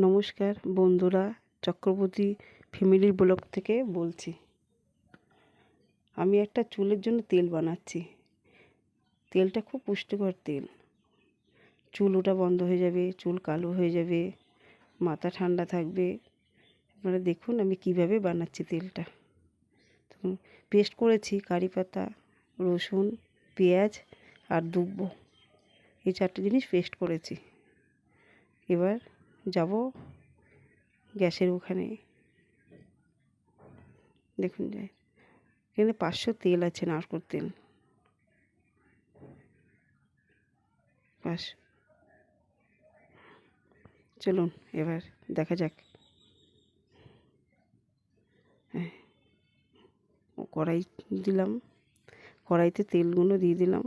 নমস্কার বন্ধুরা, চক্রবর্তী ফ্যামিলির ব্লগ থেকে বলছি। আমি একটা চুলের জন্য তেল বানাচ্ছি। তেলটা খুব পুষ্টিকর তেল। চুল ওটা বন্ধ হয়ে যাবে, চুল কালো হয়ে যাবে, মাথা ঠান্ডা থাকবে। আপনারা দেখুন আমি কীভাবে বানাচ্ছি তেলটা। পেস্ট করেছি কারি পাতা, রসুন, পেঁয়াজ আর দুব্বো। এই চারটে জিনিস পেস্ট করেছি। এবার যাব গ্যাসের ওখানে। দেখুন যাই এখানে পাঁচশো তেল আছে নারকোল তেল। চলুন এবার দেখা যাক। হ্যাঁ। কড়াই দিলাম। কড়াইতে তেলগুলো দিয়ে দিলাম।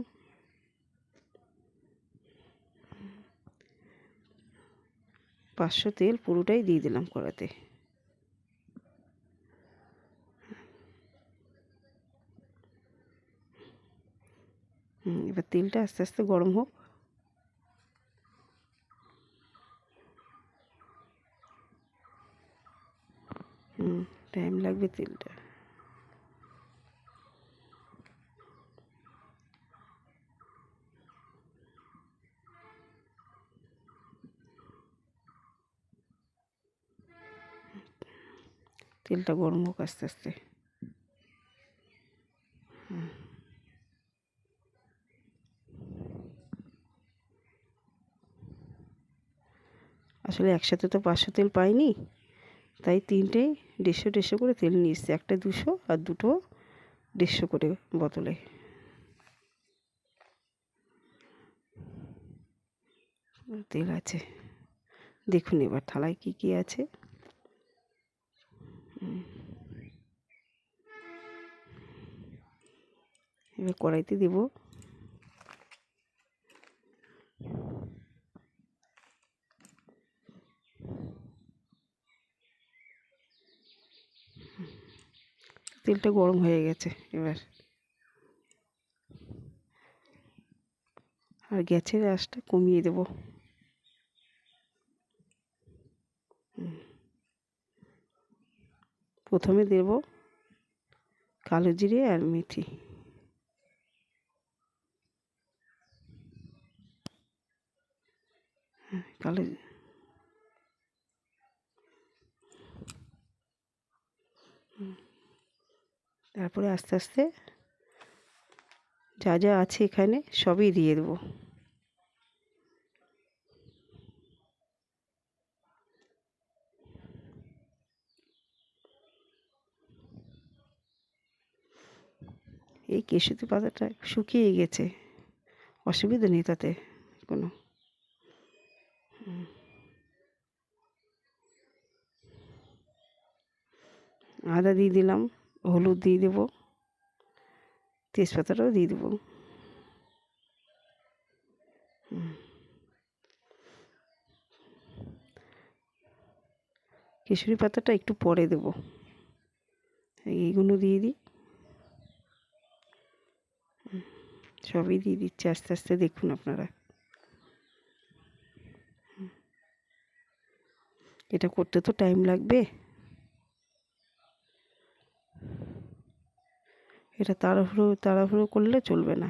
পাঁচশো তেল পুরোটাই দিয়ে দিলাম কড়াতে। এবার তেলটা আস্তে আস্তে গরম হোক। টাইম লাগবে তেলটা। তেলটা গরম হোক আস্তে আস্তে। আসলে একসাথে তো পাঁচশো তেল পাইনি, তাই তিনটে দেড়শো দেড়শো করে তেল নিয়ে একটা দুশো আর দুটো দেড়শো করে বোতলে। তেল আছে। দেখুন এবার থালায় কী কী আছে। এবার কড়াইতে দেব। তেলটা গরম হয়ে গেছে এবার। আর গ্যাসের আঁচটা কমিয়ে দেব। প্রথমে দেব কালো জিরে আর মেথি কালো তারপরে আস্তে আস্তে যা যা আছে এখানে সবই দিয়ে দেবো। এই কেশুতি পাতাটা শুকিয়ে গেছে। অসুবিধা নেই তাতে কোনো। আদা দিয়ে দিলাম, হলুদ দিয়ে দেবো, তেজপাতাটাও দিয়ে দেবো। কেশরি পাতাটা একটু পরে দেবো। এইগুলো দিয়ে দিই। সবই দিয়ে দিচ্ছি, আস্তে আস্তে দেখুন আপনারা। এটা করতে তো টাইম লাগবে। এটা তাড়াহুড়ো তাড়াহুড়ো করলে চলবে না।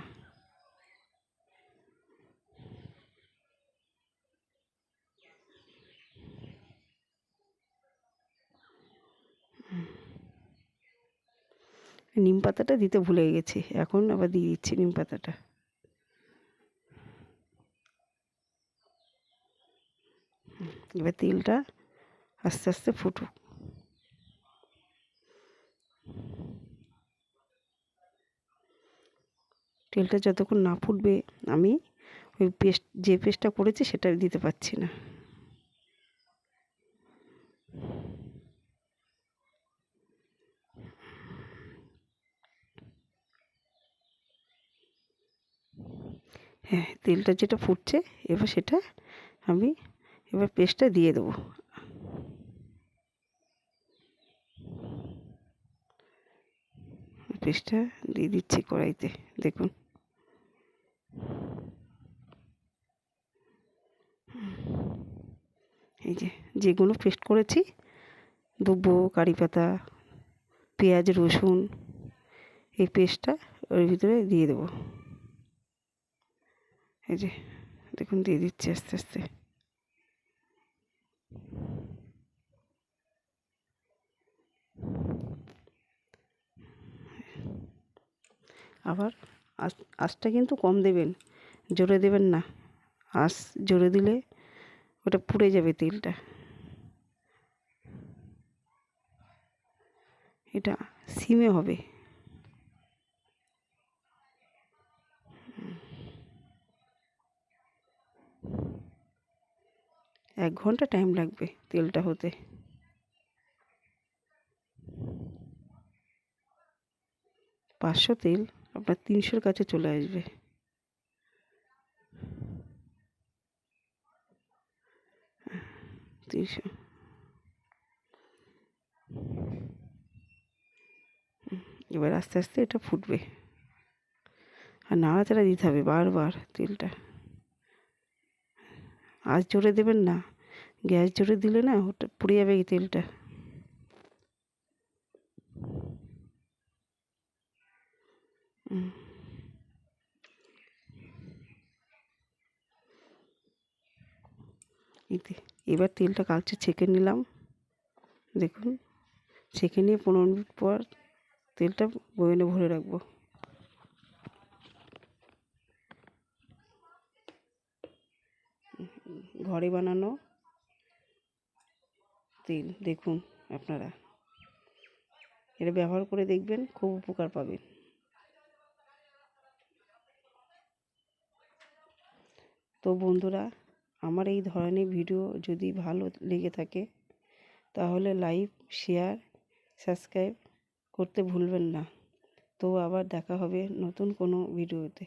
নিম পাতাটা দিতে ভুলে গেছি। এখন আবার দিয়ে দিচ্ছি নিম পাতাটা। এবার তেলটা আস্তে আস্তে ফুটুক। তেলটা যতক্ষণ না ফুটবে, আমি ওই পেস্ট, যে পেস্টটা করেছি সেটা দিতে পারছি না। হ্যাঁ তেলটা যেটা ফুটছে, এবার সেটা আমি এবার পেস্টটা দিয়ে দেবো। পেস্টটা দিয়ে দিচ্ছি কড়াইতে, দেখুন। এই যে, যেগুলো পেস্ট করেছি, দুব্বো, কারি পাতা, পেঁয়াজ, রসুন, এই পেস্টটা ওর ভিতরে দিয়ে দেবো। এই যে, দেখুন দিয়ে দিচ্ছি আস্তে আস্তে। আবার আঁচ আঁচটা কিন্তু কম দেবেন, জোরে দেবেন না। আঁচ জোরে দিলে ওটা পুড়ে যাবে তেলটা। এটা সিমে হবে। এক ঘণ্টা টাইম লাগবে তেলটা হতে। পাঁচশো তেল আপনার তিনশোর কাছে চলে আসবে। তিনশো। এবার আস্তে আস্তে এটা ফুটবে। আর নাড়াচাড়া দিতে হবে বারবার তেলটা। আজ জোরে দেবেন না। গ্যাস জোরে দিলে না ওটা পুড়ে যাবে এই তেলটা। এবার তেলটা কালচে ছেঁকে নিলাম। দেখুন, ছেঁকে নিয়ে পনেরো মিনিট পর তেলটা বয়নে ভরে রাখব। ঘরে বানানো তেল, দেখুন আপনারা। এটা ব্যবহার করে দেখবেন খুব উপকার পাবেন। তো বন্ধুরা, আমার এই ধরনের ভিডিও যদি ভালো লেগে থাকে, তাহলে লাইক, শেয়ার, সাবস্ক্রাইব করতে ভুলবেন না। তো আবার দেখা হবে নতুন কোনো ভিডিওতে।